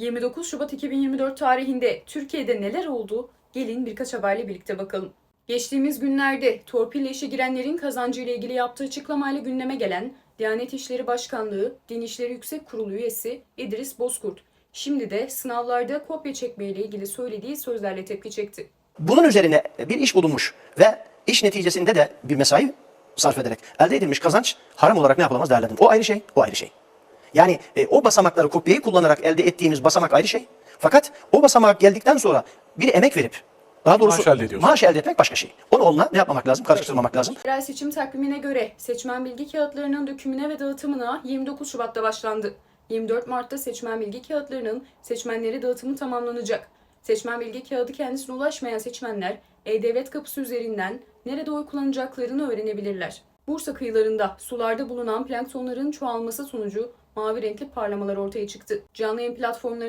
29 Şubat 2024 tarihinde Türkiye'de neler oldu? Gelin birkaç haberle birlikte bakalım. Geçtiğimiz günlerde torpille işe girenlerin kazancı ile ilgili yaptığı açıklamayla gündeme gelen Diyanet İşleri Başkanlığı Din İşleri Yüksek Kurulu üyesi İdris Bozkurt, şimdi de sınavlarda kopya çekme ile ilgili söylediği sözlerle tepki çekti. Bunun üzerine bir iş bulunmuş ve iş neticesinde de bir mesai sarf ederek elde edilmiş kazanç haram olarak ne yapılamaz değerlendirilir. O ayrı şey, o ayrı şey. Yani e, o basamakları kopyayı kullanarak elde ettiğimiz basamak ayrı şey. Fakat o basamak geldikten sonra bir emek verip daha doğrusu Maaş elde ediyorsun. maaş elde etmek başka şey. Onu onunla ne yapmamak lazım? Karıştırmamak lazım. Yerel seçim takvimine göre seçmen bilgi kağıtlarının dökümüne ve dağıtımına 29 Şubat'ta başlandı. 24 Mart'ta seçmen bilgi kağıtlarının seçmenlere dağıtımı tamamlanacak. Seçmen bilgi kağıdı kendisine ulaşmayan seçmenler E-Devlet kapısı üzerinden nerede oy kullanacaklarını öğrenebilirler. Bursa kıyılarında sularda bulunan planktonların çoğalması sonucu mavi renkli parlamalar ortaya çıktı. Canlı yayın platformları